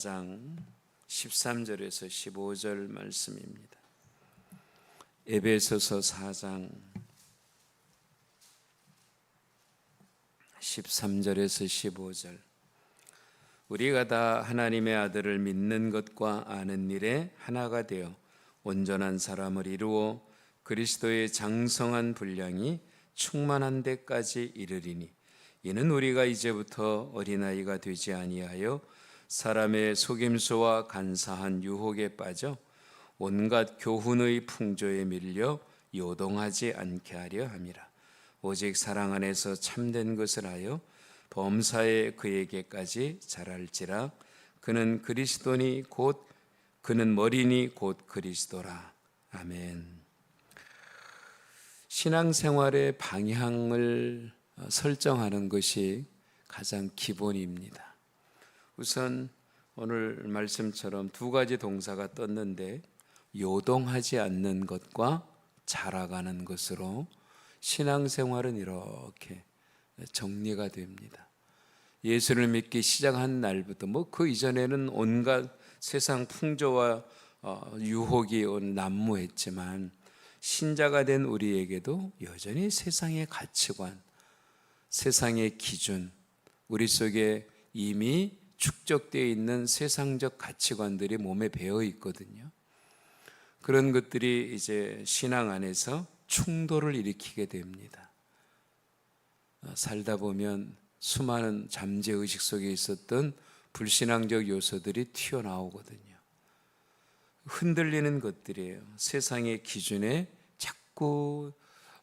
장 13절에서 15절 말씀입니다. 에베소서 4장 13절에서 15절 우리가 다 하나님의 아들을 믿는 것과 아는 일에 하나가 되어 온전한 사람을 이루어 그리스도의 장성한 분량이 충만한 데까지 이르리니 이는 우리가 이제부터 어린아이가 되지 아니하여 사람의 속임수와 간사한 유혹에 빠져 온갖 교훈의 풍조에 밀려 요동하지 않게 하려 함이라. 오직 사랑 안에서 참된 것을 하여 범사에 그에게까지 자랄지라. 그는 그리스도니 곧 그는 머리니 곧 그리스도라. 아멘. 신앙생활의 방향을 설정하는 것이 가장 기본입니다. 우선 오늘 말씀처럼 두 가지 동사가 떴는데 요동하지 않는 것과 자라가는 것으로 신앙생활은 이렇게 정리가 됩니다. 예수를 믿기 시작한 날부터 뭐 그 이전에는 온갖 세상 풍조와 어, 유혹이 온 난무했지만 신자가 된 우리에게도 여전히 세상의 가치관, 세상의 기준, 우리 속에 이미 축적되어 있는 세상적 가치관들이 몸에 배어 있거든요. 그런 것들이 이제 신앙 안에서 충돌을 일으키게 됩니다. 어, 살다 보면 수많은 잠재 의식 속에 있었던 불신앙적 요소들이 튀어나오거든요. 흔들리는 것들이에요. 세상의 기준에 자꾸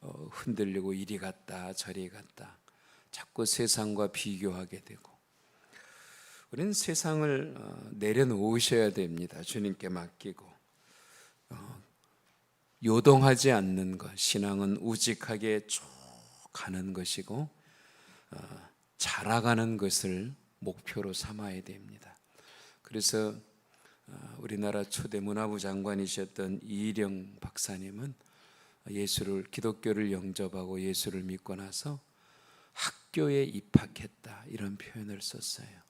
어, 흔들리고 이리 갔다 저리 갔다 자꾸 세상과 비교하게 되고 우리는 세상을 어, 내려놓으셔야 됩니다. 주님께 맡기고 어, 요동하지 않는 것 신앙은 우직하게 쭉 가는 것이고 자라가는 것을 목표로 삼아야 됩니다. 그래서 우리나라 초대 문화부 장관이셨던 이일영 박사님은 예수를 기독교를 영접하고 예수를 믿고 나서 학교에 입학했다 이런 표현을 썼어요.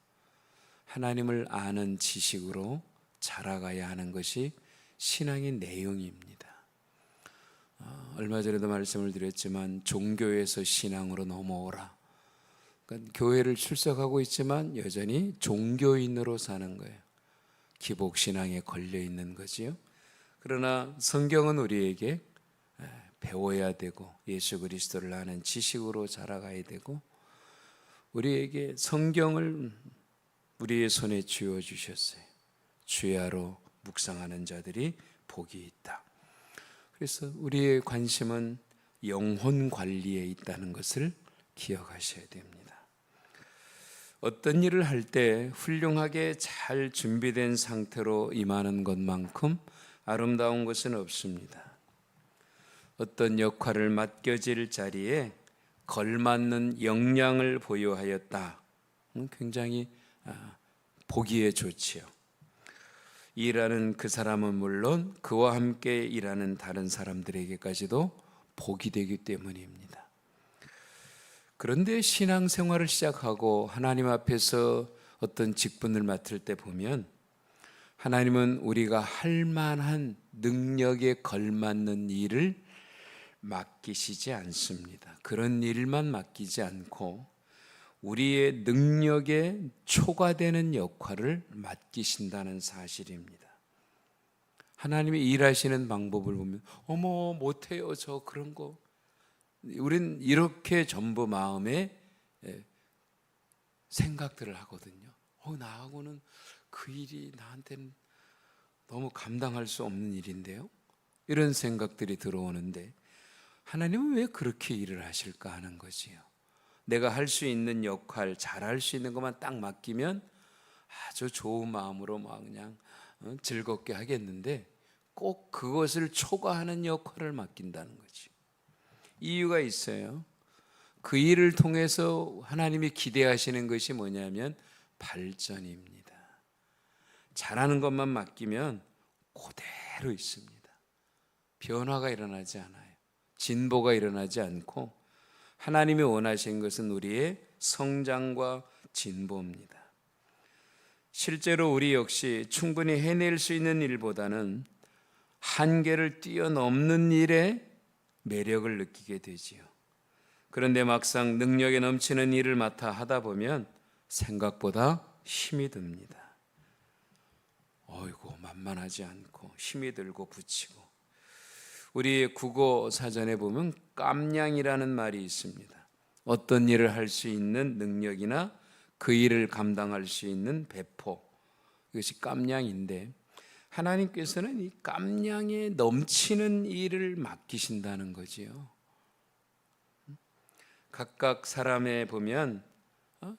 하나님을 아는 지식으로 자라가야 하는 것이 신앙의 내용입니다. 어, 얼마 전에도 말씀을 드렸지만 종교에서 신앙으로 넘어오라. 그러니까 교회를 출석하고 있지만 여전히 종교인으로 사는 거예요. 기복 신앙에 걸려 있는 거지요. 그러나 성경은 우리에게 배워야 되고 예수 그리스도를 아는 지식으로 자라가야 되고 우리에게 성경을 우리의 손에 쥐어 주셨어요. 주야로 묵상하는 자들이 복이 있다. 그래서 우리의 관심은 영혼 관리에 있다는 것을 기억하셔야 됩니다. 어떤 일을 할 때 훌륭하게 잘 준비된 상태로 임하는 것만큼 아름다운 것은 없습니다. 어떤 역할을 맡겨질 자리에 걸맞는 역량을 보유하였다. 음, 굉장히 아, 보기에 좋지요. 일하는 그 사람은 물론 그와 함께 일하는 다른 사람들에게까지도 복이 되기 때문입니다. 그런데 신앙생활을 시작하고 하나님 앞에서 어떤 직분을 맡을 때 보면 하나님은 우리가 할 만한 능력에 걸맞는 일을 맡기시지 않습니다. 그런 일만 맡기지 않고 우리의 능력에 초과되는 역할을 맡기신다는 사실입니다. 하나님이 일하시는 방법을 보면 어머 못해요 저 그런 거 우린 이렇게 전부 마음에 예, 생각들을 하거든요. 어 나하고는 그 일이 나한테는 너무 감당할 수 없는 일인데요. 이런 생각들이 들어오는데 하나님은 왜 그렇게 일을 하실까 하는 거지요. 내가 할 수 있는 역할, 잘할 수 있는 것만 딱 맡기면 아주 좋은 마음으로 막 그냥 어, 즐겁게 하겠는데 꼭 그것을 초과하는 역할을 맡긴다는 거지. 이유가 있어요. 그 일을 통해서 하나님이 기대하시는 것이 뭐냐면 발전입니다. 잘하는 것만 맡기면 그대로 있습니다. 변화가 일어나지 않아요. 진보가 일어나지 않고 하나님이 원하신 것은 우리의 성장과 진보입니다. 실제로 우리 역시 충분히 해낼 수 있는 일보다는 한계를 뛰어넘는 일에 매력을 느끼게 되지요. 그런데 막상 능력에 넘치는 일을 맡아 하다 보면 생각보다 힘이 듭니다. 어이고 만만하지 않고 힘이 들고 붙이고 우리 국어 사전에 보면 깜냥이라는 말이 있습니다. 어떤 일을 할 수 있는 능력이나 그 일을 감당할 수 있는 배포 이것이 깜냥인데 하나님께서는 이 깜냥에 넘치는 일을 맡기신다는 거지요. 각각 사람에 보면 어?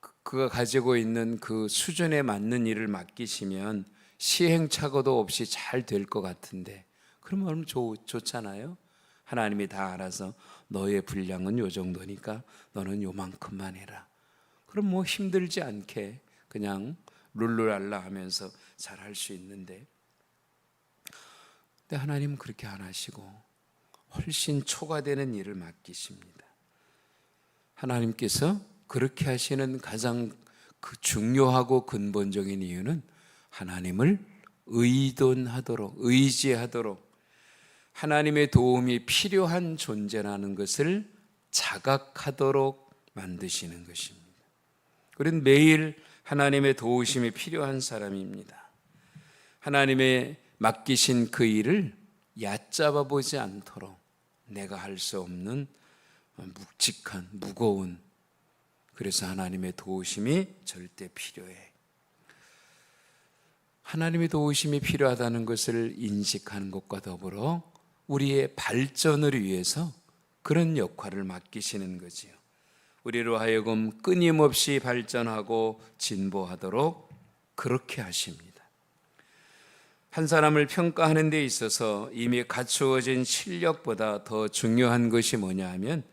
그- 그가 가지고 있는 그 수준에 맞는 일을 맡기시면 시행착오도 없이 잘 될 것 같은데 그러면 얼마나 좋, 좋잖아요. 하나님이 다 알아서 너의 분량은 요 정도니까 너는 요만큼만 해라. 그럼 뭐 힘들지 않게 그냥 룰루랄라 하면서 잘 할 수 있는데 근데 하나님은 그렇게 안 하시고 훨씬 초과되는 일을 맡기십니다. 하나님께서 그렇게 하시는 가장 그 중요하고 근본적인 이유는 하나님을 의존하도록 의지하도록 하나님의 도움이 필요한 존재라는 것을 자각하도록 만드시는 것입니다. 우리는 매일 하나님의 도우심이 필요한 사람입니다. 하나님의 맡기신 그 일을 얕잡아 보지 않도록 내가 할 수 없는 묵직한 무거운 그래서 하나님의 도우심이 절대 필요해. 하나님의 도우심이 필요하다는 것을 인식하는 것과 더불어 우리의 발전을 위해서 그런 역할을 맡기시는 거지요. 우리로 하여금 끊임없이 발전하고 진보하도록 그렇게 하십니다. 한 사람을 평가하는 데 있어서 이미 갖추어진 실력보다 더 중요한 것이 뭐냐 하면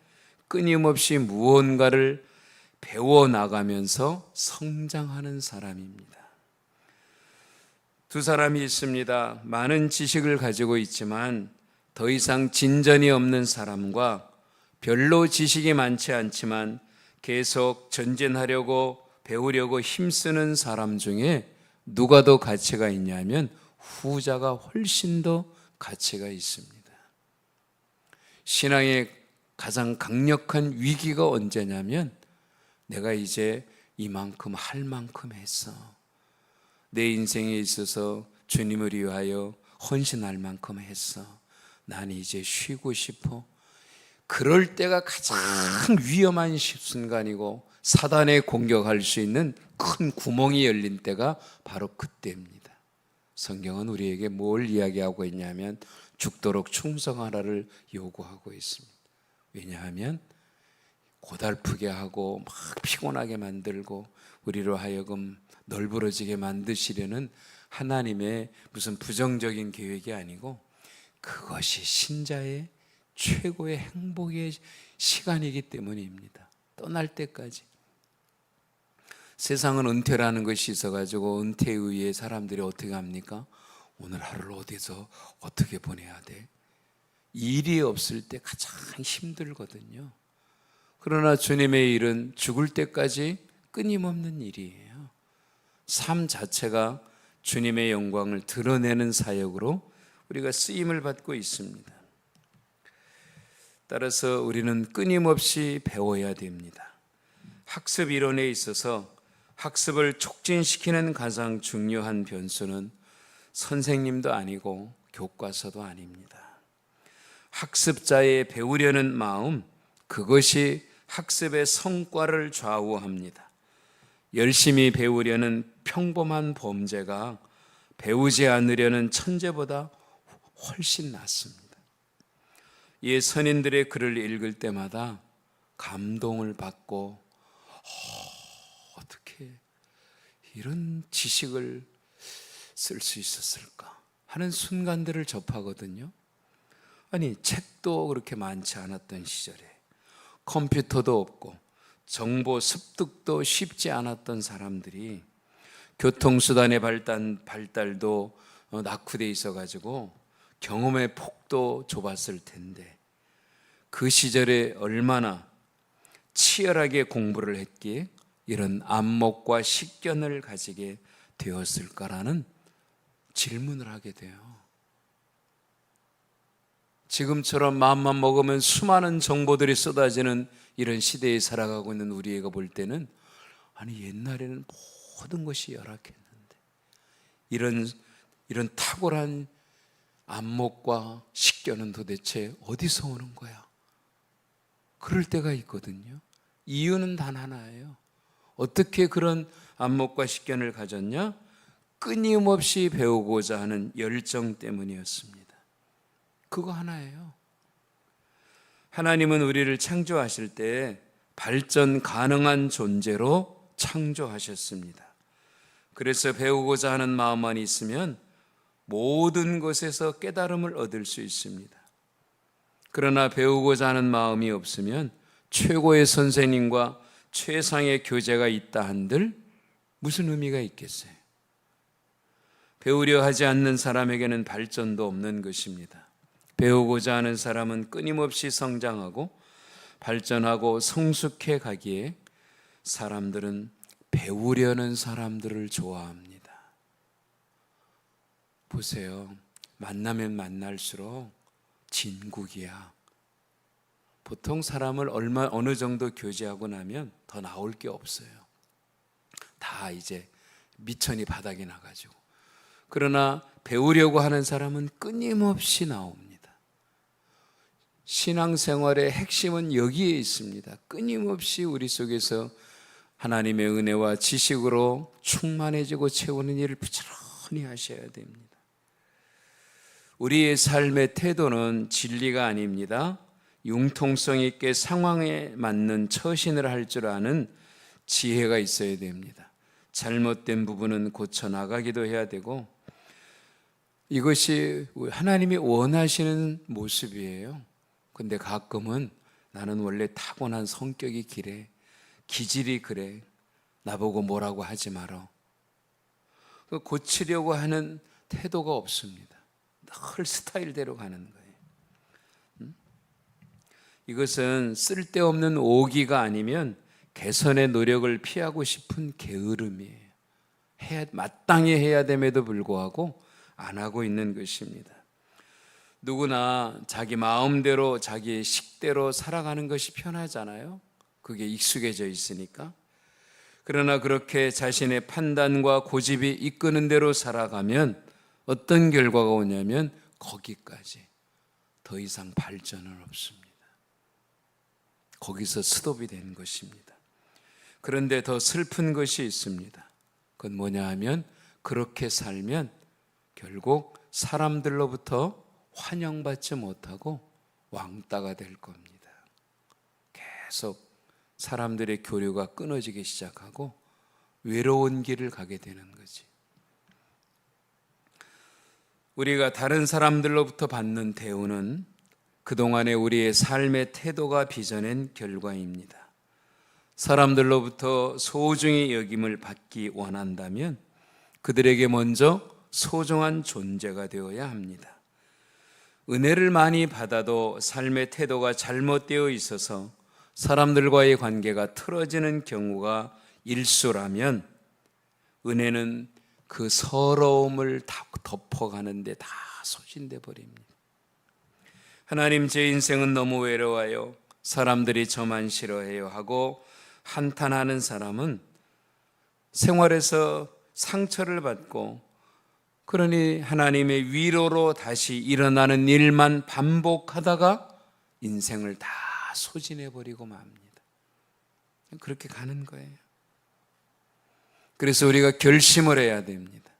끊임없이 무언가를 배워 나가면서 성장하는 사람입니다. 두 사람이 있습니다. 많은 지식을 가지고 있지만 더 이상 진전이 없는 사람과 별로 지식이 많지 않지만 계속 전진하려고 배우려고 힘쓰는 사람 중에 누가 더 가치가 있냐면 후자가 훨씬 더 가치가 있습니다. 신앙의 가장 강력한 위기가 언제냐면 내가 이제 이만큼 할 만큼 했어. 내 인생에 있어서 주님을 위하여 헌신할 만큼 했어. 난 이제 쉬고 싶어. 그럴 때가 가장 위험한 순간이고 사단에 공격할 수 있는 큰 구멍이 열린 때가 바로 그때입니다. 성경은 우리에게 뭘 이야기하고 있냐면 죽도록 충성하라를 요구하고 있습니다. 왜냐하면 고달프게 하고 막 피곤하게 만들고 우리로 하여금 널브러지게 만드시려는 하나님의 무슨 부정적인 계획이 아니고 그것이 신자의 최고의 행복의 시간이기 때문입니다. 떠날 때까지. 세상은 은퇴라는 것이 있어가지고 은퇴 후에 사람들이 어떻게 합니까? 오늘 하루를 어디서 어떻게 보내야 돼? 일이 없을 때 가장 힘들거든요. 그러나 주님의 일은 죽을 때까지 끊임없는 일이에요. 삶 자체가 주님의 영광을 드러내는 사역으로 우리가 쓰임을 받고 있습니다. 따라서 우리는 끊임없이 배워야 됩니다. 학습 이론에 있어서 학습을 촉진시키는 가장 중요한 변수는 선생님도 아니고 교과서도 아닙니다. 학습자의 배우려는 마음, 그것이 학습의 성과를 좌우합니다. 열심히 배우려는 평범한 범죄가 배우지 않으려는 천재보다 훨씬 낫습니다. 이 선인들의 글을 읽을 때마다 감동을 받고 어, 떻게 이런 지식을 쓸 수 있었을까 하는 순간들을 접하거든요. 아니 책도 그렇게 많지 않았던 시절에 컴퓨터도 없고 정보 습득도 쉽지 않았던 사람들이 교통수단의 발달, 발달도 어, 낙후돼 있어가지고 경험의 폭도 좁았을 텐데 그 시절에 얼마나 치열하게 공부를 했기에 이런 안목과 식견을 가지게 되었을까라는 질문을 하게 돼요. 지금처럼 마음만 먹으면 수많은 정보들이 쏟아지는 이런 시대에 살아가고 있는 우리가 볼 때는 아니 옛날에는 모든 것이 열악했는데 이런 이런 탁월한 안목과 식견은 도대체 어디서 오는 거야? 그럴 때가 있거든요. 이유는 단 하나예요. 어떻게 그런 안목과 식견을 가졌냐? 끊임없이 배우고자 하는 열정 때문이었습니다. 그거 하나예요. 하나님은 우리를 창조하실 때 발전 가능한 존재로 창조하셨습니다. 그래서 배우고자 하는 마음만 있으면 모든 것에서 깨달음을 얻을 수 있습니다. 그러나 배우고자 하는 마음이 없으면 최고의 선생님과 최상의 교재가 있다 한들 무슨 의미가 있겠어요? 배우려 하지 않는 사람에게는 발전도 없는 것입니다. 배우고자 하는 사람은 끊임없이 성장하고 발전하고 성숙해 가기에 사람들은 배우려는 사람들을 좋아합니다. 보세요. 만나면 만날수록 진국이야. 보통 사람을 얼마 어느 정도 교제하고 나면 더 나올 게 없어요. 다 이제 미천이 바닥이 나가지고. 그러나 배우려고 하는 사람은 끊임없이 나옵니다. 신앙생활의 핵심은 여기에 있습니다. 끊임없이 우리 속에서 하나님의 은혜와 지식으로 충만해지고 채우는 일을 부지런히 하셔야 됩니다. 우리의 삶의 태도는 진리가 아닙니다. 융통성 있게 상황에 맞는 처신을 할 줄 아는 지혜가 있어야 됩니다. 잘못된 부분은 고쳐 나가기도 해야 되고 이것이 하나님이 원하시는 모습이에요. 근데 가끔은 나는 원래 타고난 성격이 기래. 기질이 그래. 나보고 뭐라고 하지 마라. 그 고치려고 하는 태도가 없습니다. 늘 스타일대로 가는 거예요. 음? 이것은 쓸데없는 오기가 아니면 개선의 노력을 피하고 싶은 게으름이에요. 해야, 마땅히 해야 됨에도 불구하고 안 하고 있는 것입니다. 누구나 자기 마음대로 자기 식대로 살아가는 것이 편하잖아요. 그게 익숙해져 있으니까. 그러나 그렇게 자신의 판단과 고집이 이끄는 대로 살아가면 어떤 결과가 오냐면 거기까지 더 이상 발전은 없습니다. 거기서 스톱이 되는 것입니다. 그런데 더 슬픈 것이 있습니다. 그건 뭐냐 하면 그렇게 살면 결국 사람들로부터 환영받지 못하고 왕따가 될 겁니다. 계속 사람들의 교류가 끊어지기 시작하고 외로운 길을 가게 되는 거지. 우리가 다른 사람들로부터 받는 대우는 그동안의 우리의 삶의 태도가 빚어낸 결과입니다. 사람들로부터 소중히 여김을 받기 원한다면 그들에게 먼저 소중한 존재가 되어야 합니다. 은혜를 많이 받아도 삶의 태도가 잘못되어 있어서 사람들과의 관계가 틀어지는 경우가 일수라면 은혜는 그 서러움을 다 덮어가는데 다 소진돼 버립니다. 하나님 제 인생은 너무 외로워요. 사람들이 저만 싫어해요 하고 한탄하는 사람은 생활에서 상처를 받고 그러니 하나님의 위로로 다시 일어나는 일만 반복하다가 인생을 다 소진해 버리고 맙니다. 그렇게 가는 거예요. 그래서 우리가 결심을 해야 됩니다.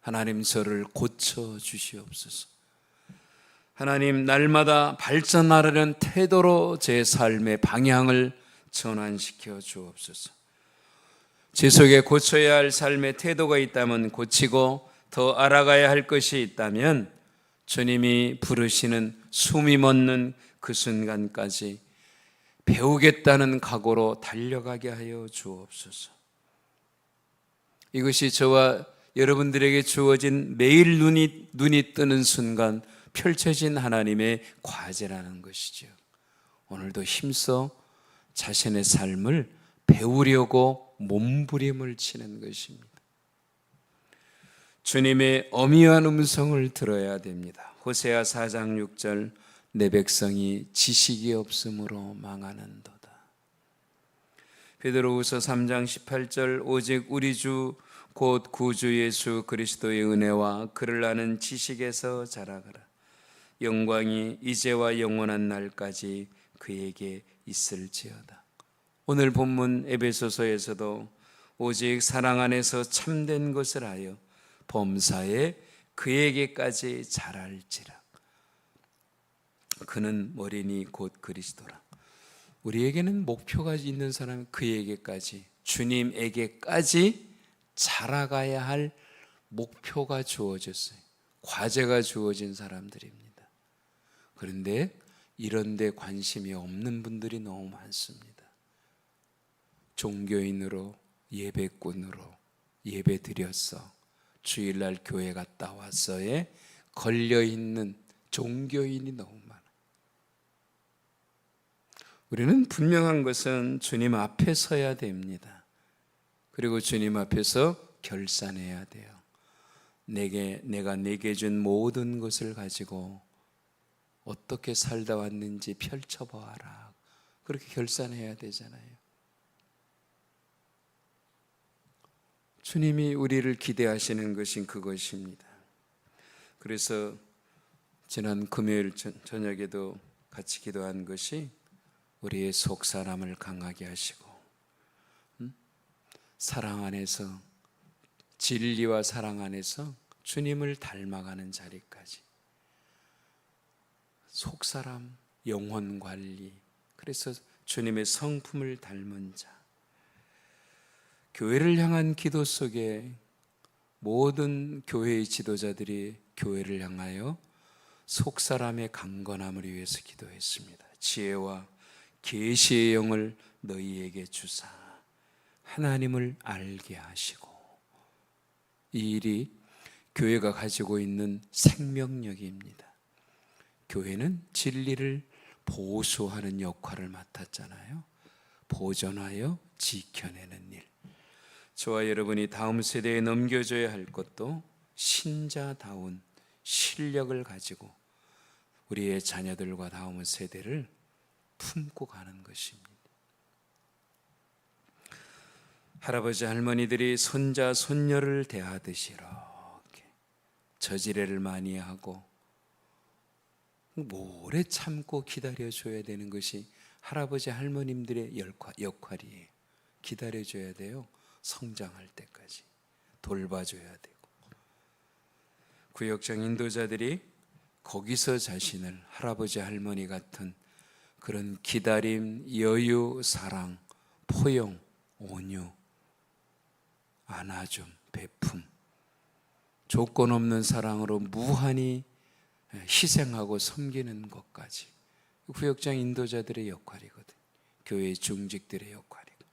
하나님 저를 고쳐 주시옵소서. 하나님 날마다 발전하려는 태도로 제 삶의 방향을 전환시켜 주옵소서. 제 속에 고쳐야 할 삶의 태도가 있다면 고치고 더 알아가야 할 것이 있다면 주님이 부르시는 숨이 멎는 그 순간까지 배우겠다는 각오로 달려가게 하여 주옵소서. 이것이 저와 여러분들에게 주어진 매일 눈이, 눈이 뜨는 순간 펼쳐진 하나님의 과제라는 것이죠. 오늘도 힘써 자신의 삶을 배우려고 몸부림을 치는 것입니다. 주님의 어미한 음성을 들어야 됩니다. 호세아 4장 6절 내 백성이 지식이 없으므로 망하는도다. 베드로후서 3장 18절 오직 우리 주 곧 구주 예수 그리스도의 은혜와 그를 아는 지식에서 자라가라. 영광이 이제와 영원한 날까지 그에게 있을지어다. 오늘 본문 에베소서에서도 오직 사랑 안에서 참된 것을 하여 범사에 그에게까지 자랄지라. 그는 머리니 곧 그리스도라. 우리에게는 목표가 있는 사람 그에게까지 주님에게까지 자라가야 할 목표가 주어졌어요. 과제가 주어진 사람들입니다. 그런데 이런 데 관심이 없는 분들이 너무 많습니다. 종교인으로 예배꾼으로 예배 드렸어. 주일날 교회 갔다 왔어에 걸려 있는 종교인이 너무 많아. 우리는 분명한 것은 주님 앞에 서야 됩니다. 그리고 주님 앞에서 결산해야 돼요. 내게 내가 내게 준 모든 것을 가지고 어떻게 살다 왔는지 펼쳐 보아라. 그렇게 결산해야 되잖아요. 주님이 우리를 기대하시는 것인 그것입니다. 그래서 지난 금요일 저녁에도 같이 기도한 것이 우리의 속 사람을 강하게 하시고 음? 사랑 안에서 진리와 사랑 안에서 주님을 닮아가는 자리까지. 속 사람 영혼 관리. 그래서 주님의 성품을 닮은 자. 교회를 향한 기도 속에 모든 교회의 지도자들이 교회를 향하여 속 사람의 강건함을 위해서 기도했습니다. 지혜와 계시의 영을 너희에게 주사 하나님을 알게 하시고 이 일이 교회가 가지고 있는 생명력입니다. 교회는 진리를 보수하는 역할을 맡았잖아요. 보존하여 지켜내는 일. 저와 여러분이 다음 세대에 넘겨줘야 할 것도 신자다운 실력을 가지고 우리의 자녀들과 다음 세대를 품고 가는 것입니다. 할아버지 할머니들이 손자 손녀를 대하듯이 이렇게 저지레를 많이 하고 오래 참고 기다려 줘야 되는 것이 할아버지 할머님들의 역할이에요. 기다려 줘야 돼요. 성장할 때까지 돌봐줘야 되고 구역장 인도자들이 거기서 자신을 할아버지 할머니 같은 그런 기다림, 여유, 사랑, 포용, 온유, 안아줌, 베품, 조건 없는 사랑으로 무한히 희생하고 섬기는 것까지 구역장 인도자들의 역할이거든. 교회 중직들의 역할이고.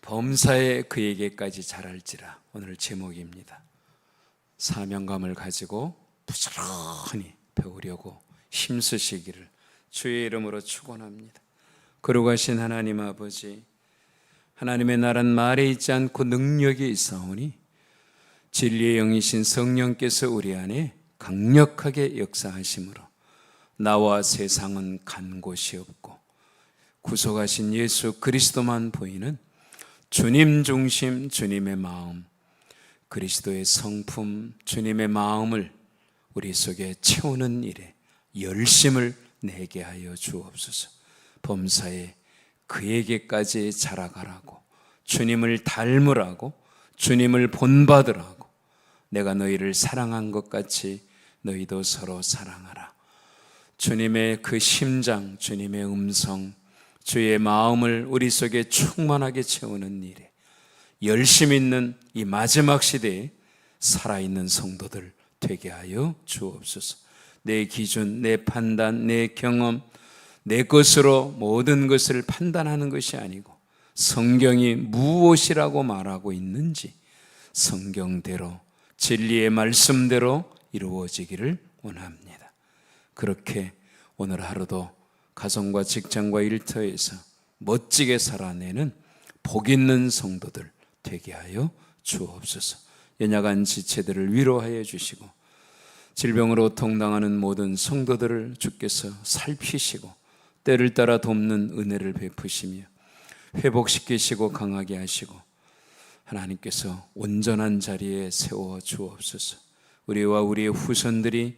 범사에 그에게까지 자랄지라 오늘 제목입니다. 사명감을 가지고 부지런히 배우려고 힘쓰시기를 주의 이름으로 축원합니다. 거룩하신 하나님 아버지 하나님의 나라는 말에 있지 않고 능력이 있사오니 진리의 영이신 성령께서 우리 안에 강력하게 역사하심으로 나와 세상은 간 곳이 없고 구속하신 예수 그리스도만 보이는 주님 중심 주님의 마음 그리스도의 성품 주님의 마음을 우리 속에 채우는 일에 열심을 내게 하여 주옵소서. 범사에 그에게까지 자라가라고 주님을 닮으라고 주님을 본받으라고 내가 너희를 사랑한 것 같이 너희도 서로 사랑하라. 주님의 그 심장, 주님의 음성, 주의 마음을 우리 속에 충만하게 채우는 일에 열심 있는 이 마지막 시대에 살아있는 성도들 되게 하여 주옵소서. 내 기준, 내 판단, 내 경험, 내 것으로 모든 것을 판단하는 것이 아니고 성경이 무엇이라고 말하고 있는지 성경대로 진리의 말씀대로 이루어지기를 원합니다. 그렇게 오늘 하루도 가정과 직장과 일터에서 멋지게 살아내는 복 있는 성도들 되게 하여 주옵소서. 연약한 지체들을 위로하여 주시고 질병으로 통당하는 모든 성도들을 주께서 살피시고 때를 따라 돕는 은혜를 베푸시며 회복시키시고 강하게 하시고 하나님께서 온전한 자리에 세워 주옵소서. 우리와 우리의 후손들이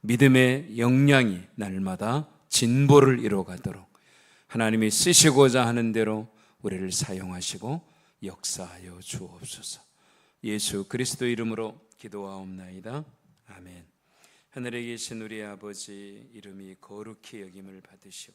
믿음의 역량이 날마다 진보를 이뤄가도록 하나님이 쓰시고자 하는 대로 우리를 사용하시고 역사하여 주옵소서. 예수 그리스도 이름으로 기도하옵나이다. 아멘. 하늘에 계신 우리 아버지 이름이 거룩히 여김을 받으시오.